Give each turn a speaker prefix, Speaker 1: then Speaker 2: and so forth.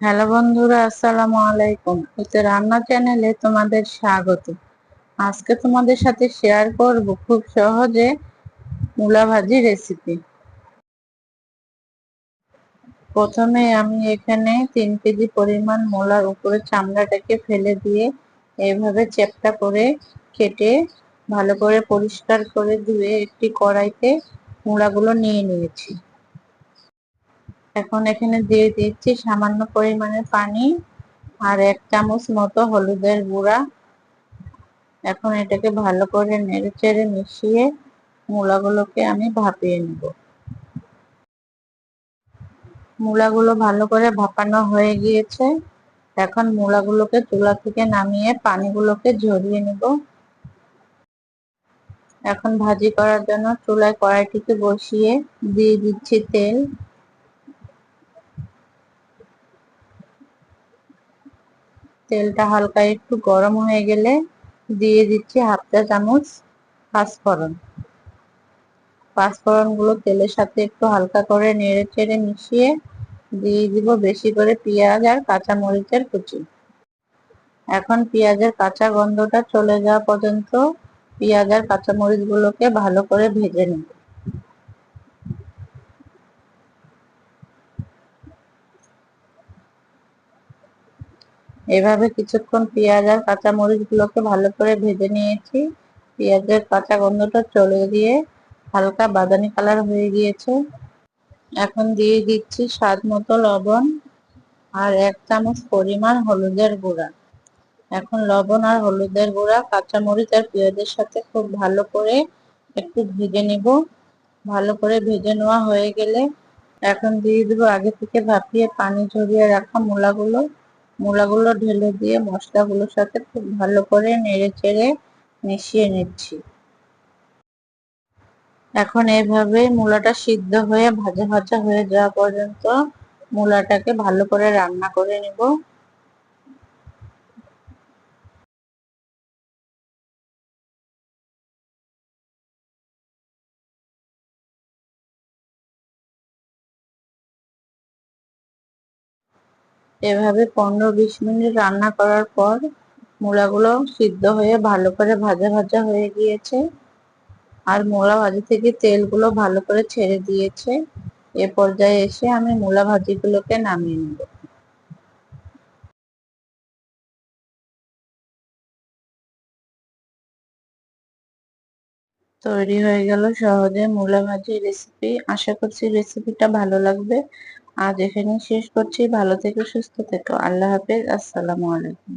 Speaker 1: Hello বন্ধুরা, আসসালামু আলাইকুম। এতে রান্না চ্যানেলে তোমাদের স্বাগত। আজকে তোমাদের সাথে শেয়ার করব খুব সহজে মূলা ভাজি রেসিপি প্রথমে আমি এখানে তিন কেজি পরিমাণ মূলার উপরে চামড়াটাকে ফেলে দিয়ে এইভাবে চেপটা করে কেটে ভালো করে পরিষ্কার করে ধুয়ে একটি কড়াইতে মূলাগুলো নিয়ে নিয়েছি। এখন এখানে দিয়ে দিচ্ছি সামান্য পরিমাণে পানি আর এক চামচ মতো হলুদের গুঁড়া। এখন এটাকে ভালো করে নেড়ে চেড়ে মিশিয়ে মূলাগুলোকে আমি ভাপিয়ে নেব। মূলাগুলো ভালো করে ভাপানো হয়ে গিয়েছে। এখন মূলাগুলোকে চুলা থেকে নামিয়ে পানিগুলোকে ঝরিয়ে নেব। এখন ভাজি করার জন্য চুলায় কড়াইটিকে বসিয়ে দিয়ে দিচ্ছি তেল। তেলটা হালকা একটু গরম হয়ে গেলে দিয়ে দিচ্ছি হাফ চা চামচ পাঁচফোড়ন। পাঁচফোড়নগুলো তেলের সাথে একটু হালকা করে নেড়ে চেড়ে মিশিয়ে দিয়ে দিব বেশি করে পেঁয়াজ আর কাঁচা মরিচের কুচি। এখন পেঁয়াজের কাঁচা গন্ধটা চলে যাওয়া পর্যন্ত পেঁয়াজ আর কাঁচা মরিচ গুলোকে ভালো করে ভেজে নেব। এভাবে কিছুক্ষণ পেঁয়াজ আর কাঁচা মরিচ গুলোকে ভালো করে ভেজে নিয়েছি। পেঁয়াজের কাঁচা গন্ধটা চলে দিয়ে হালকা বাদামি কালার হয়ে গিয়েছে। এখন দিয়ে দিচ্ছি স্বাদ মতো লবণ আর এক চামচ পরিমাণ হলুদের গুঁড়া। এখন লবণ আর হলুদের গুঁড়া কাঁচা মরিচ আর পেঁয়াজের সাথে খুব ভালো করে একটু ভেজে নিব। ভালো করে ভেজে নেওয়া হয়ে গেলে এখন দিয়ে দেবো আগে থেকে ভাপিয়ে পানি ঝরিয়ে রাখা মূলাগুলো। মূলাগুলো ঢেলে দিয়ে মশলাগুলোর সাথে খুব ভালো করে নেড়ে চেড়ে মিশিয়ে নিচ্ছি। এখন এইভাবে মূলাটা সিদ্ধ হয়ে ভাজা ভাজা হয়ে যাওয়া পর্যন্ত মূলাটাকে ভালো করে রান্না করে নিব। এভাবে পনেরো বিশ মিনিট রান্না করার পর মূলাগুলো সিদ্ধ হয়ে ভালো করে ভাজা ভাজা হয়ে গিয়েছে। আর মূলা ভাজি থেকে তেলগুলো ভালো করে ছেড়ে দিয়েছে। এ পর্যায়ে এসে আমি মূলা ভাজিগুলোকে নামিয়ে নেব। তৈরি হয়ে গেল সহজে মূলা ভাজি রেসিপি আশা করছি রেসিপিটা ভালো লাগবে। আজ এখানে শেষ করছি। ভালো থেকো সুস্থ থেকো। আল্লাহ হাফেজ। আসসালামু আলাইকুম।